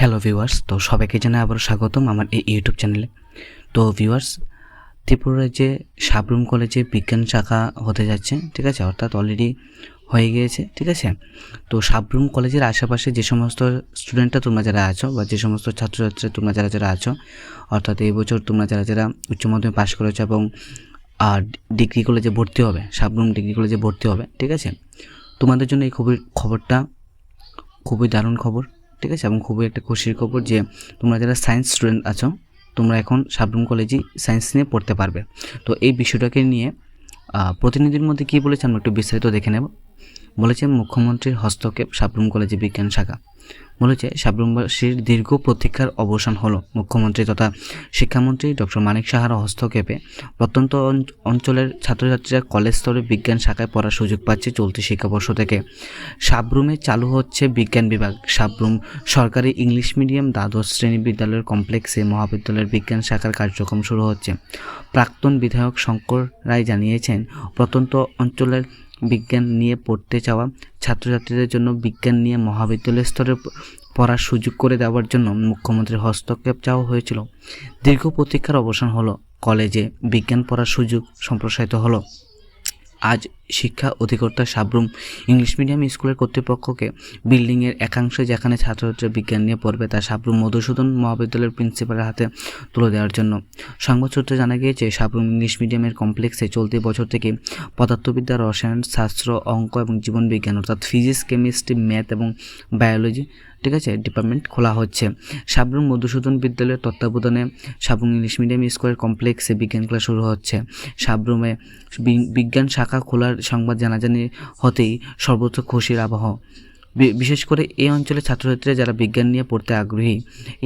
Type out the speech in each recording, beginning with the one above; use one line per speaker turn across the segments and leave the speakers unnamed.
Hello viewers, তো সবাইকে জানাই আবারও স্বাগতম আমার এই ইউটিউব চ্যানেলে। তো ভিউয়ার্স, ত্রিপুরার যে সাবরুম কলেজে বিজ্ঞান শাখা হতে যাচ্ছে, ঠিক আছে, অর্থাৎ অলরেডি হয়ে গিয়েছে, ঠিক আছে। তো সাবরুম কলেজের আশেপাশে যে সমস্ত স্টুডেন্টরা তোমরা যারা আছো বা যে সমস্ত ছাত্রছাত্রী তোমরা যারা যারা আছো, অর্থাৎ এই বছর তোমরা যারা যারা উচ্চ মাধ্যমিক পাশ করেছ এবং আর ডিগ্রি কলেজে ভর্তি হবে, সাবরুম ডিগ্রি কলেজে ভর্তি হবে, ঠিক আছে। তোমাদের জন্য এই খুবই খবরটা খুবই দারুণ খবর। ঠিক আছে? এবং খুবই একটা খুশির খবর যে তোমরা যারা সায়েন্স স্টুডেন্ট আছো, তোমরা এখন সাবরুম কলেজে সায়েন্স নিয়ে পড়তে পারবে। তো এই বিষয়টাকে নিয়ে প্রতিনিধির মধ্যে কী বলেছে, আমরা একটু বিস্তারিত দেখে নেব। বলেছে মুখ্যমন্ত্রীর হস্তক্ষেপ সাবরুম কলেজে বিজ্ঞান শাখা। বলেছে সাবরুমবাসীর দীর্ঘ প্রতীক্ষার অবসান হলো। মুখ্যমন্ত্রী তথা শিক্ষামন্ত্রী ডক্টর মানিক সাহার হস্তক্ষেপে প্রত্যন্ত অঞ্চলের ছাত্রছাত্রীরা কলেজ স্তরে বিজ্ঞান শাখায় পড়ার সুযোগ পাচ্ছে চলতি শিক্ষাবর্ষ থেকে। সাবরুমে চালু হচ্ছে বিজ্ঞান বিভাগ। সাবরুম সরকারি ইংলিশ মিডিয়াম দ্বাদশ শ্রেণি বিদ্যালয়ের কমপ্লেক্সে মহাবিদ্যালয়ের বিজ্ঞান শাখার কার্যক্রম শুরু হচ্ছে। প্রাক্তন বিধায়ক শঙ্কর রায় জানিয়েছেন, প্রত্যন্ত অঞ্চলের বিজ্ঞান নিয়ে পড়তে চাওয়া ছাত্রছাত্রীদের জন্য বিজ্ঞান নিয়ে মহাবিদ্যালয় স্তরে পড়ার সুযোগ করে দেওয়ার জন্য মুখ্যমন্ত্রীর হস্তক্ষেপ চাওয়া হয়েছিল। দীর্ঘ প্রতীক্ষার অবসান হলো। কলেজে বিজ্ঞান পড়ার সুযোগ সম্প্রসারিত হলো। আজ শিক্ষা অধিকর্তা সাবরুম ইংলিশ মিডিয়াম স্কুলের কর্তৃপক্ষকে বিল্ডিংয়ের একাংশে যেখানে ছাত্রছাত্রীরা বিজ্ঞান নিয়ে পড়বে তা সাবরুম মধুসূদন মহাবিদ্যালয়ের প্রিন্সিপালের হাতে তুলে দেওয়ার জন্য। সংবাদ সূত্রে জানা গিয়েছে, সাবরুম ইংলিশ মিডিয়ামের কমপ্লেক্সে চলতি বছর থেকে পদার্থবিদ্যা, রসায়ন, শাস্ত্র, অঙ্ক এবং জীবনবিজ্ঞান অর্থাৎ ফিজিক্স, কেমিস্ট্রি, ম্যাথ এবং বায়োলজি, ঠিক আছে, ডিপার্টমেন্ট খোলা হচ্ছে। সাবরুম মধুসূদন বিদ্যালয়ের তত্ত্বাবধানে সাবরুম ইংলিশ মিডিয়াম স্কুলের কমপ্লেক্সে বিজ্ঞান ক্লাস শুরু হচ্ছে। সাবরুমে বিজ্ঞান শাখা খোলার সংবাদ জানাজানি হতেই সর্বত্র খুশির আবহ। বিশেষ করে এই অঞ্চলের ছাত্রছাত্রীরা যারা বিজ্ঞান নিয়ে পড়তে আগ্রহী,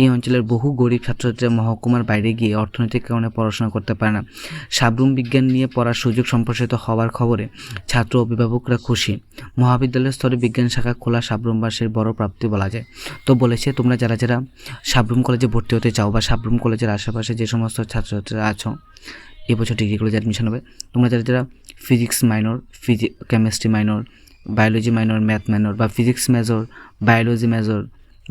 এই অঞ্চলের বহু গরিব ছাত্রছাত্রীরা মহকুমার বাইরে গিয়ে অর্থনৈতিক কারণে পড়াশোনা করতে পারে না। সাবরুম বিজ্ঞান নিয়ে পড়ার সুযোগ সম্প্রসারিত হওয়ার খবরে ছাত্র অভিভাবকরা খুশি। মহাবিদ্যালয় স্তরে বিজ্ঞান শাখা খোলা সাবরুমবাসীর বড় প্রাপ্তি বলা যায়। তো বলেছে, তোমরা যারা যারা সাবরুম কলেজে ভর্তি হতে চাও বা সাবরুম কলেজের আশেপাশে যে সমস্ত ছাত্রছাত্রীরা আছো এবছর ডিগ্রি কলেজে অ্যাডমিশন হবে। তোমরা যারা যারা physics minor Fiji chemistry minor biology minor math minor বা ফিজিক্স মেজর বায়োলজি মেজর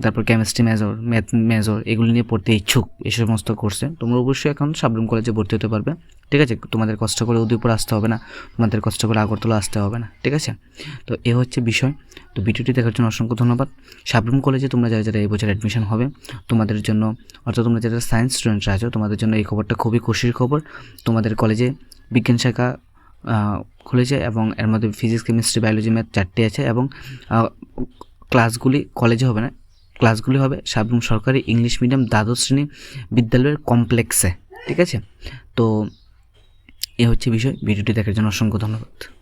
তারপর কেমিস্ট্রি মেজর ম্যাথ মেজর এগুলো নিয়ে পড়তে ইচ্ছুক এই সমস্ত কোর্সে তোমরা অবশ্যই এখন সাবরুম কলেজে ভর্তি হতে পারবে। ঠিক আছে? তোমাদের কষ্ট করে উদয়পুর আসতে হবে না। তোমাদের কষ্ট করে আগরতলা আসতে হবে না। ঠিক আছে? তো এ হচ্ছে বিষয়। তো ভিডিওটি দেখার জন্য অসংখ্য ধন্যবাদ। সাবরুম কলেজে তোমরা যারা যারা এই বছর অ্যাডমিশন হবে, তোমাদের জন্য, অর্থাৎ তোমরা যারা সায়েন্স স্টুডেন্টরা আছো, তোমাদের জন্য এই খবরটা খুবই খুশির খবর। তোমাদের কলেজে বিজ্ঞান শাখা খুলেছে এবং এর মধ্যে ফিজিক্স কেমিস্ট্রি বায়োলজি ম্যাথ চারটে আছে এবং ক্লাসগুলি কলেজে হবে না ক্লাসগুলি হবে সাবরুম সরকারি ইংলিশ মিডিয়াম দ্বাদশ শ্রেণি বিদ্যালয়ের কমপ্লেক্সে ঠিক আছে? তো, এ হচ্ছে বিষয়, ভিডিওটি দেখার জন্য অসংখ্য ধন্যবাদ।